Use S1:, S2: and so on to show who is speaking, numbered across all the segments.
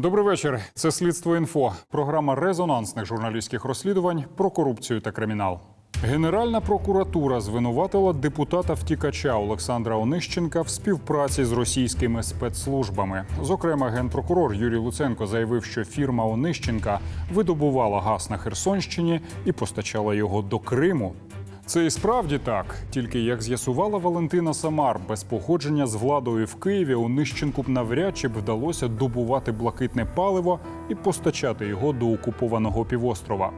S1: Добрий вечір. Це слідство інфо. Програма резонансних журналістських розслідувань про корупцію та кримінал. Генеральна прокуратура звинуватила депутата втікача Олександра Онищенка в співпраці з російськими спецслужбами. Зокрема, генпрокурор Юрій Луценко заявив, що фірма Онищенка видобувала газ на Херсонщині і постачала його до Криму. Це і справді так. Тільки як з'ясувала Валентина Самар, без походження з владою в Києві у Нищенку б навряд чи б вдалося добувати блакитне паливо і постачати його до окупованого півострова.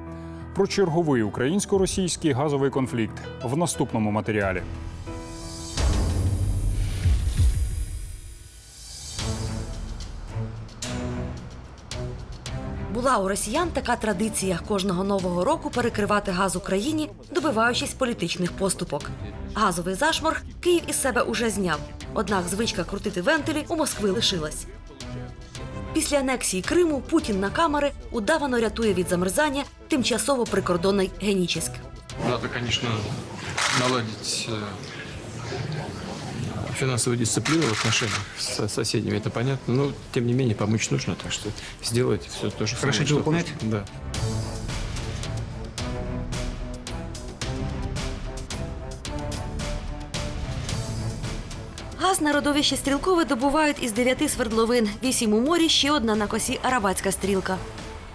S1: Про черговий українсько-російський газовий конфлікт в наступному матеріалі.
S2: Була у росіян така традиція кожного нового року перекривати газ Україні, добиваючись політичних поступок. Газовий зашморг Київ із себе уже зняв. Однак звичка крутити вентилі у Москви лишилась. Після анексії Криму Путін на камери удавано рятує від замерзання тимчасово прикордонний Генічеськ.
S3: Надо, конечно, наладить э, финансовую дисциплину в отношениях с соседями, это понятно. Но, тем не менее, помочь нужно, так что сделайте все то же самое.
S4: Хорошо,
S3: что
S4: выполнять?
S3: Да.
S2: Газ на родовищі Стрілкове добувають із дев'яти свердловин, вісім у морі, ще одна на косі Арабатська стрілка.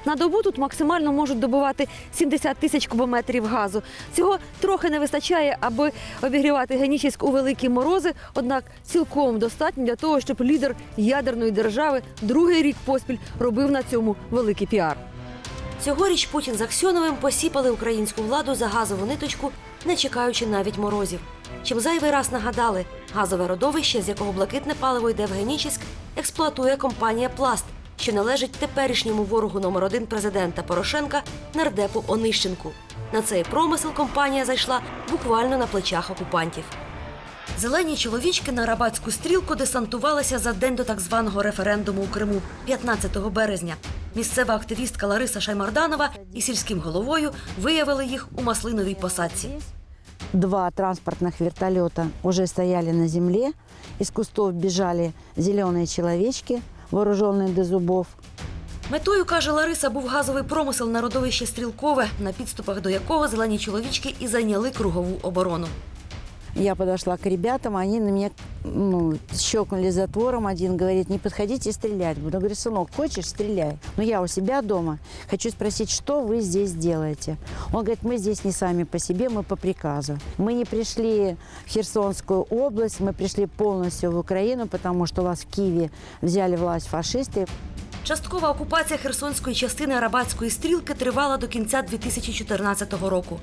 S2: На добу тут максимально можуть добувати 70 тисяч кубометрів газу. Цього трохи не вистачає, аби обігрівати Генічеськ у великі морози. Однак цілком достатньо для того, щоб лідер ядерної держави другий рік поспіль робив на цьому великий піар. Цьогоріч Путін з Аксьоновим посіпали українську владу за газову ниточку, не чекаючи навіть морозів. Чим зайвий раз нагадали, газове родовище, з якого блакитне паливо йде в Генічеськ, експлуатує компанія Пласт, що належить теперішньому ворогу номер один президента Порошенка нардепу Онищенку. На цей промисел компанія зайшла буквально на плечах окупантів. Зелені чоловічки на рабатську стрілку десантувалися за день до так званого референдуму у Криму 15 березня. Місцева активістка Лариса Шаймарданова і сільським головою виявили їх у маслиновій посадці.
S5: Два транспортных вертолета уже стояли на земле. Из кустов бежали зеленые человечки, вооруженные до зубов.
S2: Метою, каже Лариса, був газовий промисел на родовище Стрілкове, на підступах до якого зелені чоловічки і зайняли кругову оборону.
S5: Я подошла к ребятам, они на меня ну, щелкнули затвором. Один говорит, не подходите стрелять. буду. Я говорю, сынок, хочешь, стреляй. Но я у себя дома. Хочу спросить, что вы здесь делаете? Он говорит, мы здесь не сами по себе, мы по приказу. Мы не пришли в Херсонскую область, мы пришли полностью в Украину, потому что у вас в Киеве взяли власть фашисты.
S2: Часткова окупація херсонської частини Арабатської стрілки тривала до кінця 2014 року.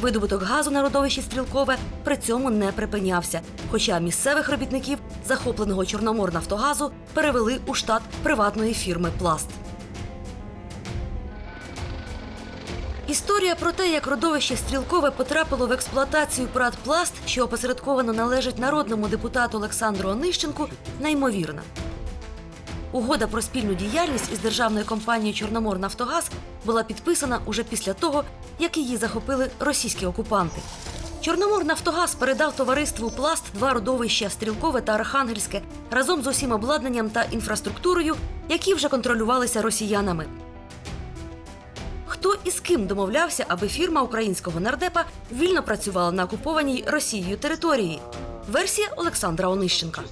S2: Видобуток газу на родовищі Стрілкове при цьому не припинявся. Хоча місцевих робітників захопленого Чорноморнафтогазу перевели у штат приватної фірми Пласт. Історія про те, як родовище Стрілкове потрапило в експлуатацію Пратпласт, що опосередковано належить народному депутату Олександру Онищенку, неймовірна. Угода про спільну діяльність із державною компанією Чорноморнафтогаз була підписана уже після того, як її захопили російські окупанти. Чорноморнафтогаз передав товариству Пласт два родовища Стрілкове та Архангельське разом з усім обладнанням та інфраструктурою, які вже контролювалися росіянами. Хто і з ким домовлявся, аби фірма українського нардепа вільно працювала на окупованій Росією території? Версія Олександра Онищенка.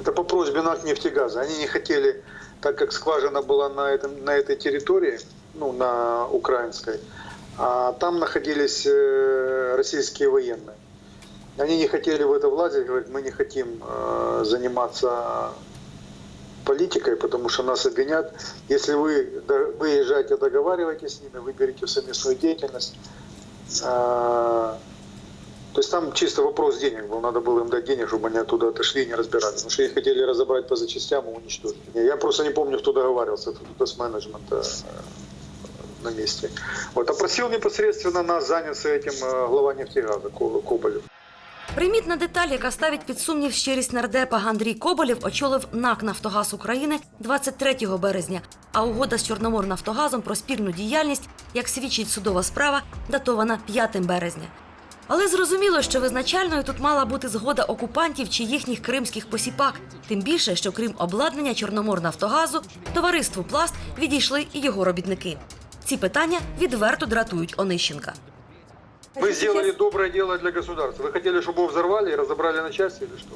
S6: Это по просьбе НАК «Нефтегаза». Они не хотели, так как скважина была на, этом, на этой территории, ну, на украинской, а там находились э, российские военные. Они не хотели в это влазить, говорят, мы не хотим э, заниматься политикой, потому что нас обвинят. Если вы выезжаете, договариваетесь с ними, вы берете в совместную деятельность, а, то есть там чисто вопрос денег был. Надо было им дать денег, чтобы они оттуда отошли и не разбирались. Потому что их хотели разобрать по запчастям и уничтожить. Я просто не помню, кто договаривался. Это кто-то с менеджмента э, на месте. Вот, опросил непосредственно нас заняться этим э, глава нефтегаза Ко- Коболев.
S2: Примітна деталь, яка ставить під сумнів щирість нардепа Андрій Коболєв, очолив НАК «Нафтогаз України 23 березня. А угода з Чорноморнафтогазом про спільну діяльність, як свідчить судова справа, датована 5 березня. Але зрозуміло, що визначальною тут мала бути згода окупантів чи їхніх кримських посіпак. Тим більше, що крім обладнання Чорноморнафтогазу, товариству Пласт відійшли і його робітники. Ці питання відверто дратують Онищенка.
S6: Вы сделали доброе дело для государства. Вы хотели, чтобы его взорвали и разобрали на части или что?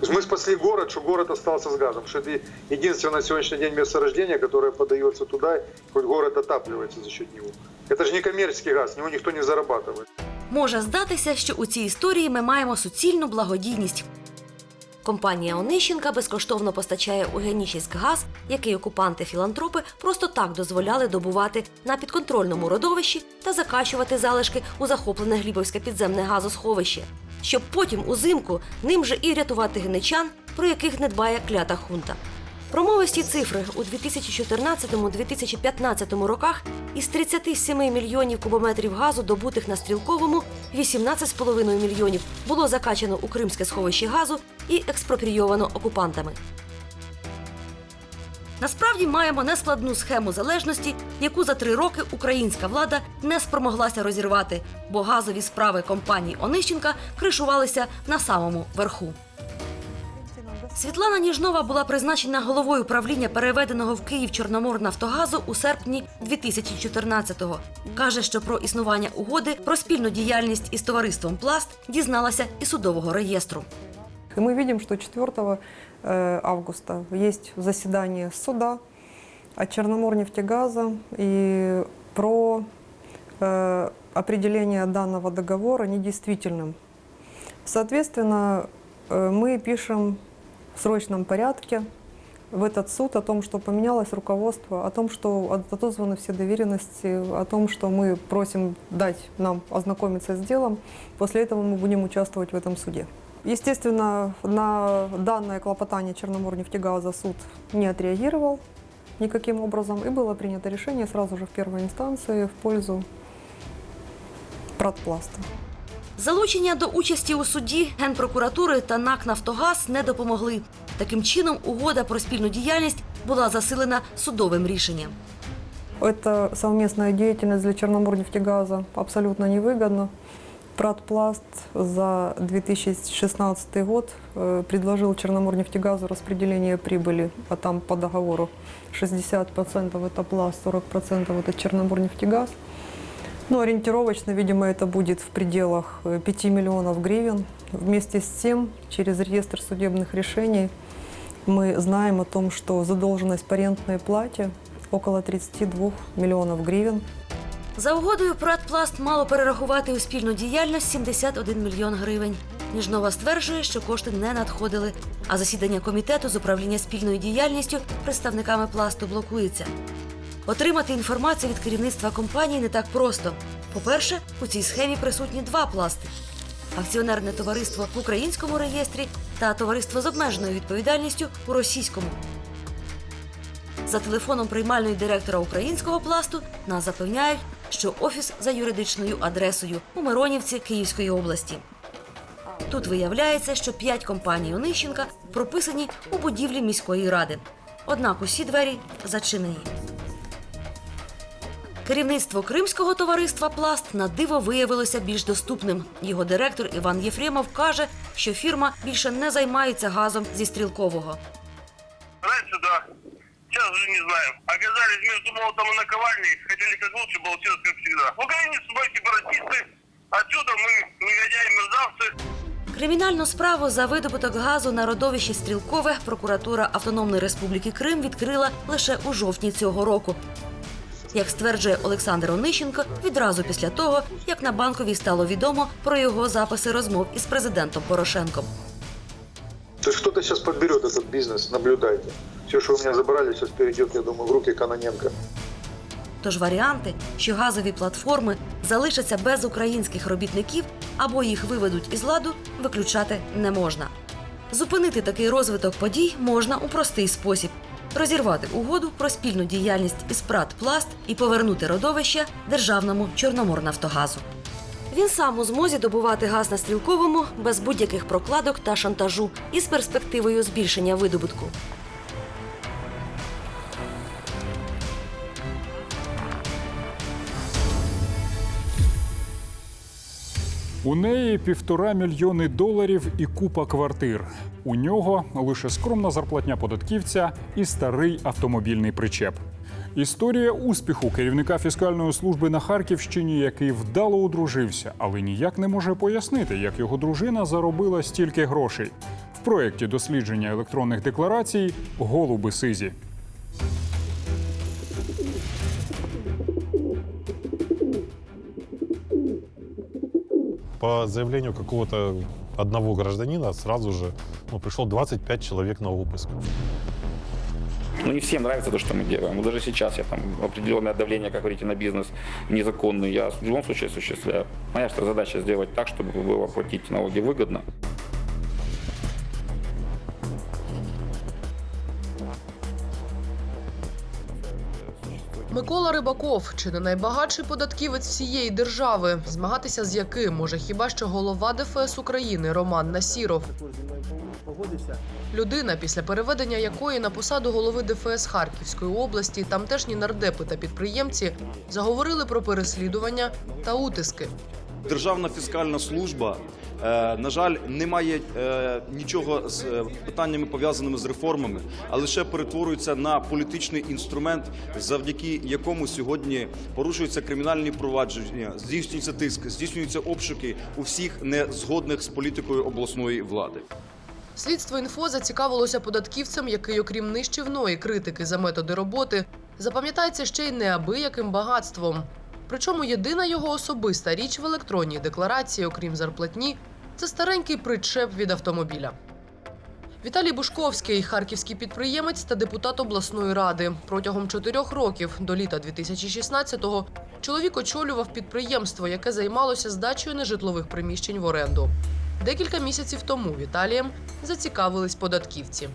S6: То есть мы спасли город, что город остался с газом. Что это единственное на сегодняшний день месторождение, которое подается туда, и хоть город отапливается за счет него. Это же не коммерческий газ, с него никто не зарабатывает.
S2: Може здатися, що у цій історії ми маємо суцільну благодійність. Компанія Онищенка безкоштовно постачає у Генічеськ газ, який окупанти-філантропи просто так дозволяли добувати на підконтрольному родовищі та закачувати залишки у захоплене глібовське підземне газосховище, щоб потім узимку ним же і рятувати генечан, про яких не дбає клята хунта. Промовисті цифри у 2014-2015 роках із 37 мільйонів кубометрів газу, добутих на стрілковому, 18,5 мільйонів було закачано у кримське сховище газу і експропрійовано окупантами. Насправді маємо нескладну схему залежності, яку за три роки українська влада не спромоглася розірвати, бо газові справи компанії Онищенка кришувалися на самому верху. Світлана Ніжнова була призначена головою правління переведеного в Київ Чорноморнафтогазу у серпні 2014-го. Каже, що про існування угоди про спільну діяльність із товариством Пласт дізналася із судового реєстру.
S4: И мы видим, что 4 э, августа есть заседание суда от Черноморнефтегаза и про э, определение данного договора недействительным. Соответственно, э, мы пишем В срочном порядке в этот суд о том, что поменялось руководство, о том, что отозваны все доверенности, о том, что мы просим дать нам ознакомиться с делом. После этого мы будем участвовать в этом суде. Естественно, на данное клопотание Черноморнефтегаза суд не отреагировал никаким образом, и было принято решение сразу же в первой инстанции в пользу Пратпласта.
S2: Залучення до участі у суді Генпрокуратури та НАК «Нафтогаз» не допомогли. Таким чином, угода про спільну діяльність була засилена судовим рішеннем.
S4: Это совместная деятельность для Черноморнефтегаза абсолютно невыгодна. Пратпласт за 2016 год э, предложил Черноморнефтегазу распределение прибыли, а там по договору 60% это Пласт, 40% это Черноморнефтегаз. Ну, ориентировочно, видимо, это будет в пределах э, 5 миллионов гривен. Вместе с тем, через реестр судебных решений мы знаем о том, что задолженность по рентной плате около 32 миллионов гривен.
S2: За угодою Пратпласт мало перерахувати у спільну діяльність 71 мільйон гривень. Ніжнова стверджує, що кошти не надходили, а засідання комітету з управління спільною діяльністю представниками пласту блокується. Отримати інформацію від керівництва компанії не так просто. По-перше, у цій схемі присутні два пласти: акціонерне товариство в українському реєстрі та товариство з обмеженою відповідальністю у російському. За телефоном приймальної директора українського пласту нас запевняють, що офіс за юридичною адресою у Миронівці Київської області. Тут виявляється, що п'ять компаній Онищенка прописані у будівлі міської ради. Однак усі двері зачинені. Керівництво кримського товариства Пласт на диво виявилося більш доступним. Його директор Іван Єфремов каже, що фірма більше не займається газом зі стрілкового.
S7: Раньше, да. Сейчас уже не знаем. Оказались между молотом и наковальней. Хотели как лучше, получилось как всегда. В Украине собой сепаратисты. Отсюда мы негодяи, мерзавцы.
S2: Кримінальну справу за видобуток газу на родовищі Стрілкове прокуратура Автономної Республіки Крим відкрила лише у жовтні цього року. Як стверджує Олександр Онищенко, відразу після того, як на банковій стало відомо про його записи розмов із президентом Порошенком.
S6: То есть кто-то сейчас подберет этот бизнес, наблюдайте. Все, что у меня забрали, сейчас перейдет, я думаю, в руки Каноненко.
S2: Тож варіанти, що газові платформи залишаться без українських робітників або їх виведуть із ладу, виключати не можна. Зупинити такий розвиток подій можна у простий спосіб: розірвати угоду про спільну діяльність із прат пласт і повернути родовище державному Чорноморнафтогазу. Він сам у змозі добувати газ на стрілковому без будь-яких прокладок та шантажу із перспективою збільшення видобутку.
S1: У неї півтора мільйони доларів і купа квартир. У нього лише скромна зарплатня податківця і старий автомобільний причеп. Історія успіху керівника фіскальної служби на Харківщині, який вдало одружився, але ніяк не може пояснити, як його дружина заробила стільки грошей. В проєкті дослідження електронних декларацій голуби сизі.
S8: По заявлению какого-то одного гражданина сразу же ну, пришел 25 человек на обыск.
S9: Ну, не всем нравится то, что мы делаем. Вот даже сейчас я там определенное давление, как говорите, на бизнес незаконный, я в любом случае осуществляю. Моя задача сделать так, чтобы было платить налоги выгодно.
S10: Микола Рибаков чи не найбагатший податківець всієї держави, змагатися з яким може хіба що голова ДФС України Роман Насіров. Людина, після переведення якої на посаду голови ДФС Харківської області тамтешні нардепи та підприємці заговорили про переслідування та утиски.
S11: Державна фіскальна служба, е, на жаль, не має е, нічого з е, питаннями пов'язаними з реформами, а лише перетворюється на політичний інструмент, завдяки якому сьогодні порушуються кримінальні провадження, здійснюється тиск, здійснюються обшуки у всіх незгодних з політикою обласної влади.
S10: Слідство інфо зацікавилося податківцем, який, окрім нищівної критики за методи роботи, запам'ятається ще й неабияким багатством. Причому єдина його особиста річ в електронній декларації, окрім зарплатні, це старенький причеп від автомобіля. Віталій Бушковський, харківський підприємець та депутат обласної ради. Протягом чотирьох років до літа 2016-го чоловік очолював підприємство, яке займалося здачею нежитлових приміщень в оренду. Декілька місяців тому Віталієм зацікавились податківці.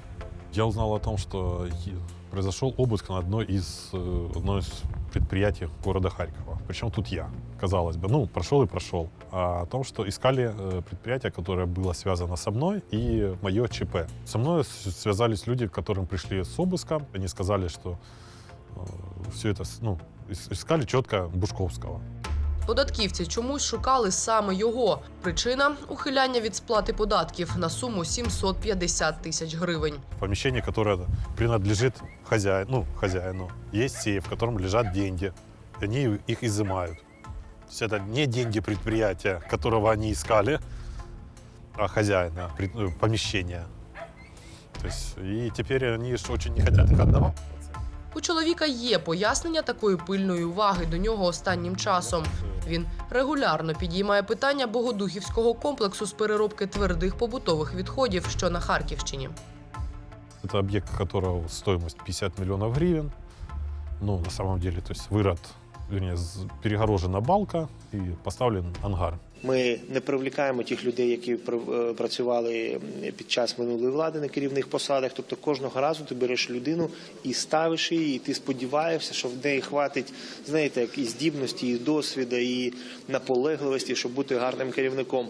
S8: Я узнал о том, что е- произошел на одной из, э, одной из предприятий города Харькова. Причем тут я, казалось бы. Ну, прошел и прошел. А о том, что искали э, предприятие, которое было связано со мной и мое ЧП. Со мной с- связались люди, к которым пришли с обыском. Они сказали, что все это, с- ну, ис- искали четко Бушковского.
S10: Податківці чомусь шукали саме його. Причина ухиляння від сплати податків на суму 750 тисяч гривень.
S8: помещение, которое принадлежит хозяину, ну, хозяину. Есть сейф, в котором лежат деньги. Они их изымают. То есть это не деньги предприятия, которого они искали, а хозяина пред- э, помещения. То есть, и теперь они ж очень не хотят их отдавать.
S10: У чоловіка є пояснення такої пильної уваги до нього останнім часом. Він регулярно підіймає питання богодухівського комплексу з переробки твердих побутових відходів, що на Харківщині.
S8: Это объект, которого стоимость 50 миллионов гривен. Ну, на самом деле, то есть вырод, вернее, перегорожена балка і поставлен ангар.
S12: Ми не привлікаємо тих людей, які е, працювали під час минулої влади на керівних посадах. Тобто кожного разу ти береш людину і ставиш її, і ти сподіваєшся, що в неї хватить, знаєте, як і здібності, і досвіду, і наполегливості, щоб бути гарним керівником.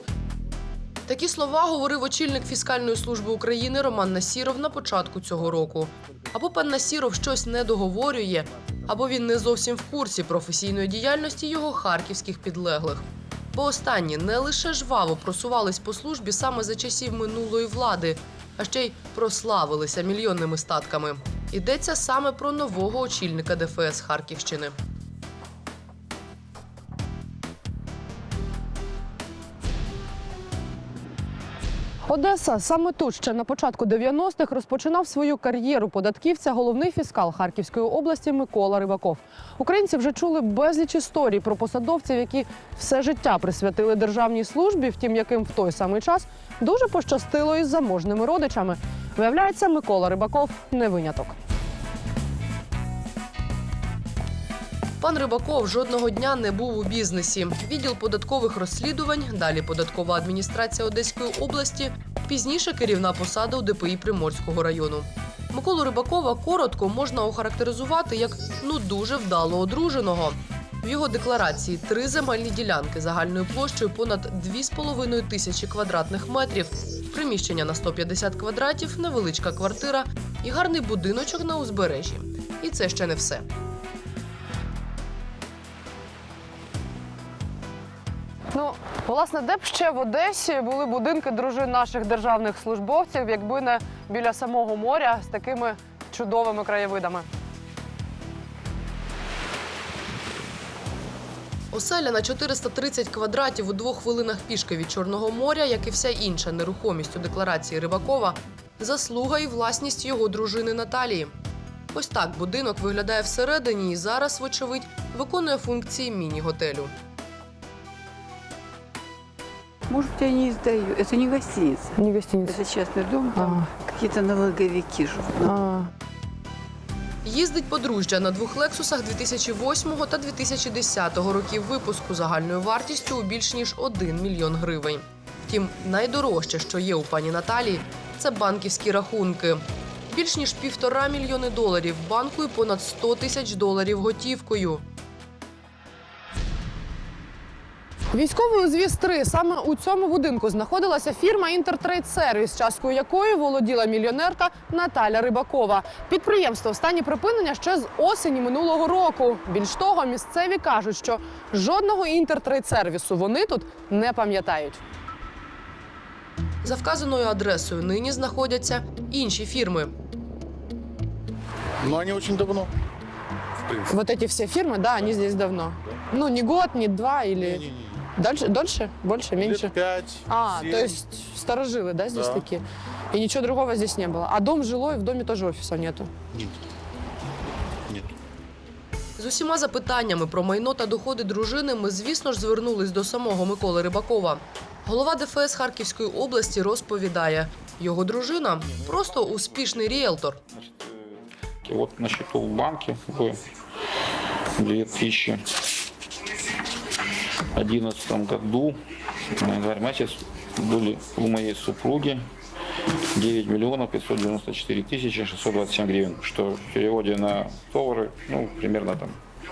S10: Такі слова говорив очільник фіскальної служби України Роман Насіров на початку цього року. Або пан Насіров щось не договорює, або він не зовсім в курсі професійної діяльності його харківських підлеглих. Бо останні не лише жваво просувались по службі саме за часів минулої влади, а ще й прославилися мільйонними статками. Йдеться саме про нового очільника ДФС Харківщини. Одеса саме тут ще на початку 90-х розпочинав свою кар'єру податківця головний фіскал Харківської області Микола Рибаков. Українці вже чули безліч історій про посадовців, які все життя присвятили державній службі, втім, яким в той самий час дуже пощастило із заможними родичами. Виявляється, Микола Рибаков не виняток. Пан Рибаков жодного дня не був у бізнесі. Відділ податкових розслідувань, далі податкова адміністрація Одеської області, пізніше керівна посада у ДПІ Приморського району. Миколу Рибакова коротко можна охарактеризувати як ну дуже вдало одруженого. В його декларації три земельні ділянки загальною площею понад 2,5 тисячі квадратних метрів, приміщення на 150 квадратів, невеличка квартира і гарний будиночок на узбережжі. І це ще не все. Ну, власне, де б ще в Одесі були будинки дружин наших державних службовців, якби не біля самого моря з такими чудовими краєвидами. Оселя на 430 квадратів у двох хвилинах пішки від Чорного моря, як і вся інша нерухомість у декларації Рибакова, заслуга і власність його дружини Наталії. Ось так будинок виглядає всередині і зараз, вочевидь, виконує функції міні-готелю.
S13: Может, я не сдаю. Это не гостиница.
S10: Не гостиниця.
S13: Это частный дом, там какие-то налоговики живут.
S10: Їздить подружжя на двох лексусах 2008 та 2010 років випуску загальною вартістю у більш ніж 1 мільйон гривень. Втім, найдорожче, що є у пані Наталії, це банківські рахунки. Більш ніж півтора мільйони доларів в банку і понад 100 тисяч доларів готівкою. Військовий узвіз 3 саме у цьому будинку знаходилася фірма Інтертрейд Сервіс, часткою якої володіла мільйонерка Наталя Рибакова. Підприємство в стані припинення ще з осені минулого року. Більш того, місцеві кажуть, що жодного інтертрейд сервісу вони тут не пам'ятають. За вказаною адресою нині знаходяться інші фірми.
S14: Но они очень давно.
S10: Вот эти все фирмы, да, они здесь давно. Ну, не год, не два или...
S14: Не-не-не.
S10: Дальше, дольше? Больше, меньше?
S14: Лет пять,
S10: А,
S14: семь.
S10: то есть старожилы, да, здесь
S14: Да.
S10: такие? И ничего другого здесь не было. А дом жилой, в доме тоже офиса нету.
S14: Нет. Нет.
S10: З усіма запитаннями про майно та доходи дружини ми, звісно ж, звернулись до самого Миколи Рибакова. Голова ДФС Харківської області розповідає, його дружина просто успішний ріелтор.
S9: И вот на счету в банке в 2011 году, на январь месяц, были у моей супруги 9 миллионов 594 тысячи 627 гривен, что в переводе на доллары, ну, примерно там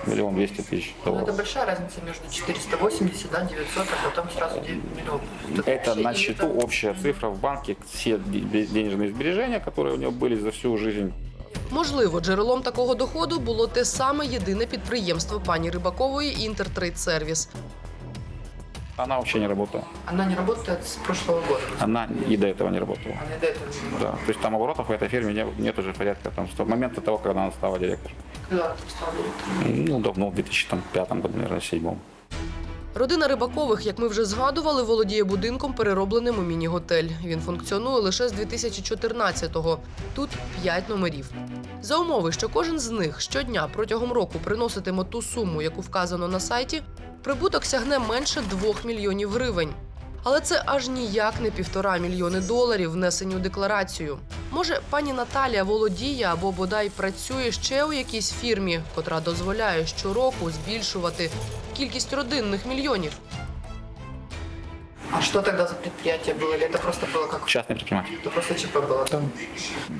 S9: миллион двести тысяч долларов.
S10: большая разница между 480, да, 900, а потом сразу 9 миллионов.
S9: Это на счету общая цифра в банке, все де- денежные сбережения, которые у него были за всю жизнь.
S10: Можливо, джерелом такого доходу було те саме єдине підприємство пані Рибакової Інтертрейд Сервіс.
S9: Она вообще не работала.
S10: Она не работает с прошлого года.
S9: Она и до этого не работала.
S10: Она до этого
S9: Да. То есть там оборотов в этой фирме нет, нет уже порядка там, с того момента того, когда она стала директором.
S10: Когда стала директором?
S9: Ну, давно, в 2005 году, наверное, 2007.
S10: Родина Рибакових, як ми вже згадували, володіє будинком, переробленим у міні-готель. Він функціонує лише з 2014-го. Тут 5 номерів. За умови, що кожен з них щодня протягом року приноситиме ту суму, яку вказано на сайті, прибуток сягне менше 2 мільйонів гривень. Але це аж ніяк не півтора мільйони доларів, внесені у декларацію. Може, пані Наталія володіє або бодай працює ще у якійсь фірмі, котра дозволяє щороку збільшувати кількість родинних мільйонів. А что тогда за предприятие было? Или это просто было как...
S9: Частный предприниматель.
S10: Это просто ЧП было?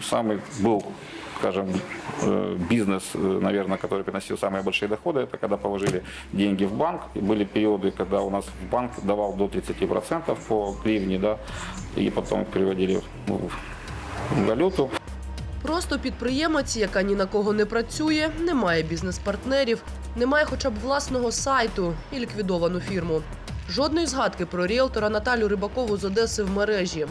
S9: Самый был, скажем, э, бизнес, э, наверное, который приносил самые большие доходы, это когда положили деньги в банк. И были периоды, когда у нас в банк давал до 30% по гривне, да, и потом переводили ну, в валюту.
S10: Просто підприємець, яка ні на кого не працює, не має бізнес-партнерів, не має хоча б власного сайту і ліквідовану фірму. Жодної згадки про ріелтора Наталю Рибакову з Одеси в мережі.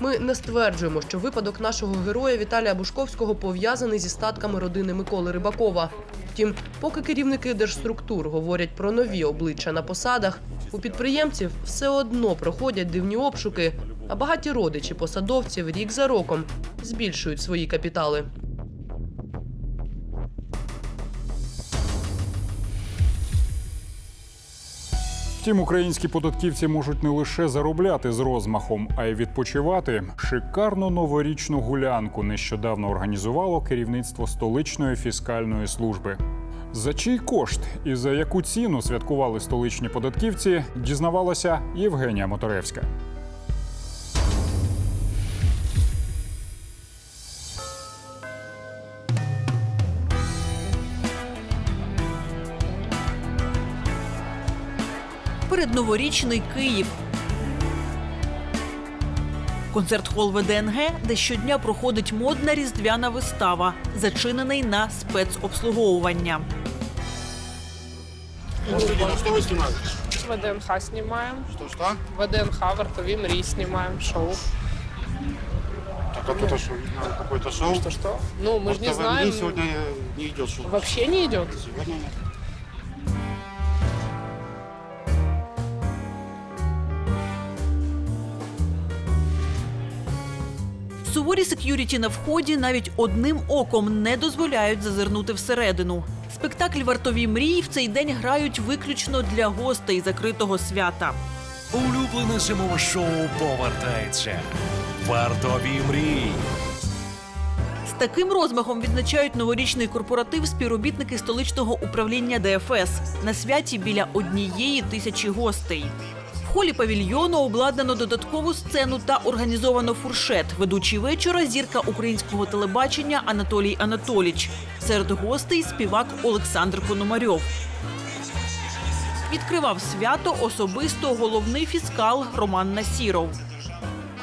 S10: Ми не стверджуємо, що випадок нашого героя Віталія Бушковського пов'язаний зі статками родини Миколи Рибакова. Втім, поки керівники держструктур говорять про нові обличчя на посадах, у підприємців все одно проходять дивні обшуки, а багаті родичі посадовців рік за роком збільшують свої капітали.
S1: Втім, українські податківці можуть не лише заробляти з розмахом, а й відпочивати. Шикарну новорічну гулянку нещодавно організувало керівництво столичної фіскальної служби. За чий кошт і за яку ціну святкували столичні податківці, дізнавалася Євгенія Моторевська.
S15: Передноворічний Київ. Концерт-хол ВДНГ, де щодня проходить модна різдвяна вистава, зачинений на спецобслуговування.
S13: ВДНХ снимаем.
S14: Что-что?
S13: ВДНХ, Вартові мрій снимаем, шоу.
S14: Так, а тут что, какое-то шоу?
S13: Что-что? Ну, мы же не
S14: ТВ
S13: знаем.
S14: сегодня не идет шоу.
S13: Вообще не идет.
S14: Сегодня нет.
S15: Суворі сек'юріті на вході навіть одним оком не дозволяють зазирнути всередину. Спектакль Вартові мрії в цей день грають виключно для гостей закритого свята.
S16: Улюблене зимове шоу повертається. Вартові мрії.
S15: З таким розмахом відзначають новорічний корпоратив співробітники столичного управління ДФС на святі біля однієї тисячі гостей. Холі павільйону обладнано додаткову сцену та організовано фуршет. Ведучий вечора зірка українського телебачення Анатолій Анатоліч. Серед гостей співак Олександр Пономарьов. Відкривав свято особисто головний фіскал Роман Насіров.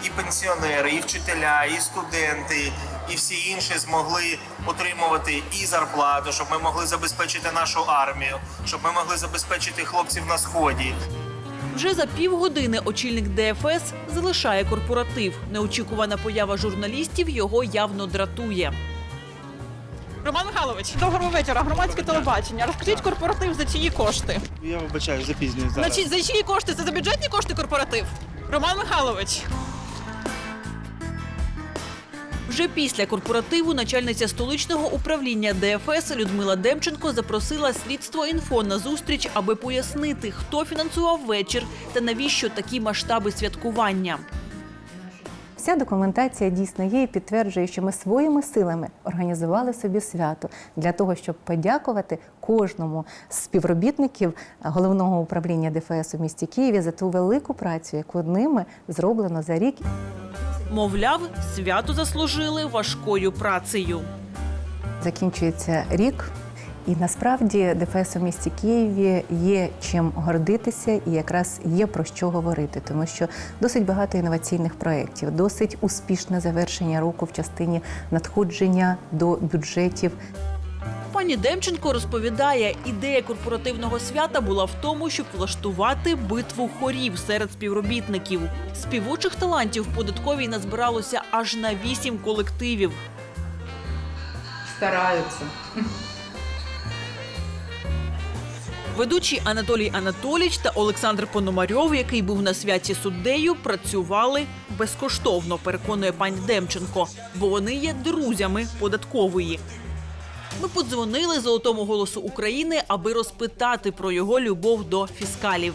S17: і пенсіонери, і вчителя, і студенти, і всі інші змогли отримувати і зарплату, щоб ми могли забезпечити нашу армію, щоб ми могли забезпечити хлопців на сході.
S15: Вже за півгодини очільник ДФС залишає корпоратив. Неочікувана поява журналістів його явно дратує.
S18: Роман Михайлович, доброго вечора. Громадське телебачення. Розкажіть корпоратив за чиї кошти?
S19: Я вибачаю, запізнююсь
S18: За,
S19: зараз.
S18: Значить, за чиї кошти? Це за бюджетні кошти корпоратив? Роман Михайлович.
S15: Вже після корпоративу начальниця столичного управління ДФС Людмила Демченко запросила слідство інфо на зустріч, аби пояснити, хто фінансував вечір та навіщо такі масштаби святкування.
S20: Вся документація дійсно є і підтверджує, що ми своїми силами організували собі свято для того, щоб подякувати кожному з співробітників головного управління ДФС у місті Києві за ту велику працю, яку ними зроблено за рік.
S15: Мовляв, свято заслужили важкою працею.
S20: Закінчується рік, і насправді ДФС у місті Києві є чим гордитися і якраз є про що говорити, тому що досить багато інноваційних проєктів, досить успішне завершення року в частині надходження до бюджетів.
S15: Пані Демченко розповідає, ідея корпоративного свята була в тому, щоб влаштувати битву хорів серед співробітників. Співочих талантів в податковій назбиралося аж на вісім колективів.
S13: Стараются.
S15: Ведучі Анатолій Анатоліч та Олександр Пономарьов, який був на святі суддею, працювали безкоштовно, переконує пані Демченко, бо вони є друзями податкової. Ми подзвонили Золотому голосу України, аби розпитати про його любов до фіскалів.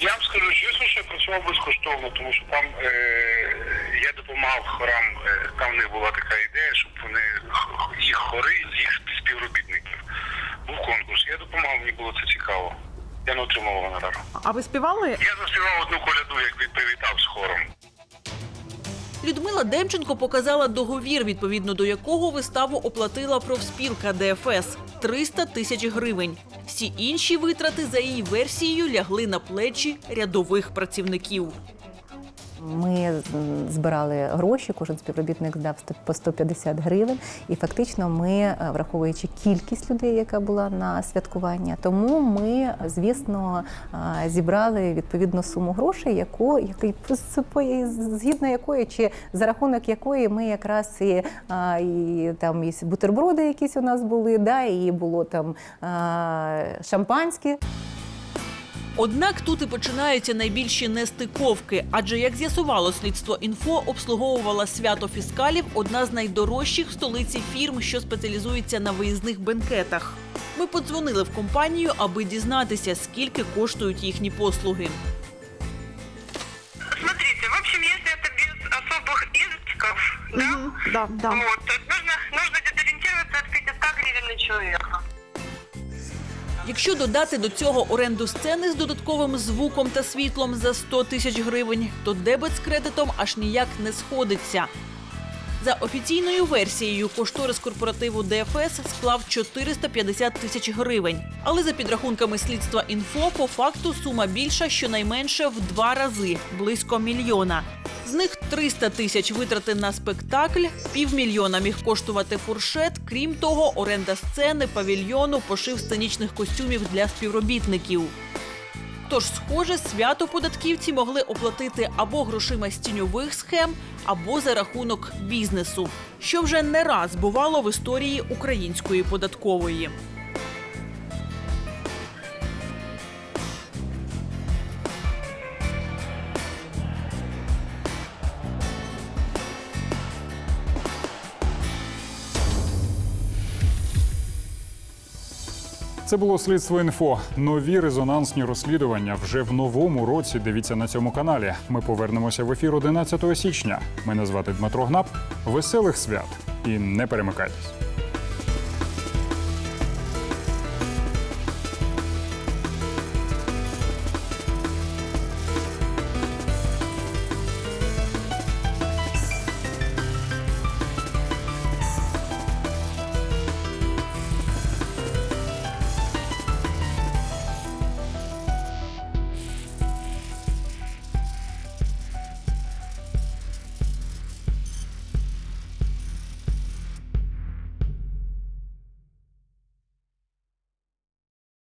S7: Я вам скажу чесно, що я працював безкоштовно, тому що там е, я допомагав хорам. Е, там них була така ідея, щоб вони їх хори, їх співробітників. Був конкурс. Я допомагав, мені було це цікаво. Я не отримав гонорару.
S18: А ви співали?
S7: Я заспівав одну коляду, як від- привітав з хором.
S15: Людмила Демченко показала договір, відповідно до якого виставу оплатила профспілка ДФС 300 тисяч гривень. Всі інші витрати за її версією лягли на плечі рядових працівників.
S20: Ми збирали гроші, кожен співробітник здав по 150 гривень, і фактично ми, е, враховуючи кількість людей, яка була на святкування, тому ми, звісно, е, зібрали відповідну суму грошей, яку який згідно якої чи за рахунок якої ми якраз і, е, і там і бутерброди якісь у нас були, да, і було там е, шампанське.
S15: Однак тут і починаються найбільші нестиковки, адже як з'ясувало слідство інфо, обслуговувала свято фіскалів одна з найдорожчих в столиці фірм, що спеціалізується на виїзних бенкетах. Ми подзвонили в компанію, аби дізнатися, скільки коштують їхні послуги.
S7: Смотрите, в общем, если это без особых изысков, да,
S18: Да, да.
S7: вот, то есть нужно, нужно где-то ориентироваться от 500 гривен на человека.
S15: Якщо додати до цього оренду сцени з додатковим звуком та світлом за 100 тисяч гривень, то дебет з кредитом аж ніяк не сходиться. За офіційною версією, кошторис корпоративу ДФС склав 450 тисяч гривень. Але за підрахунками слідства інфо, по факту сума більша щонайменше в два рази близько мільйона. З них 300 тисяч витрати на спектакль, півмільйона міг коштувати фуршет. Крім того, оренда сцени, павільйону, пошив сценічних костюмів для співробітників. Тож, схоже, свято податківці могли оплатити або грошима з тіньових схем, або за рахунок бізнесу, що вже не раз бувало в історії української податкової.
S1: Це було слідство інфо. Нові резонансні розслідування вже в новому році. Дивіться на цьому каналі. Ми повернемося в ефір 11 січня. Мене звати Дмитро Гнап. Веселих свят і не перемикайтесь.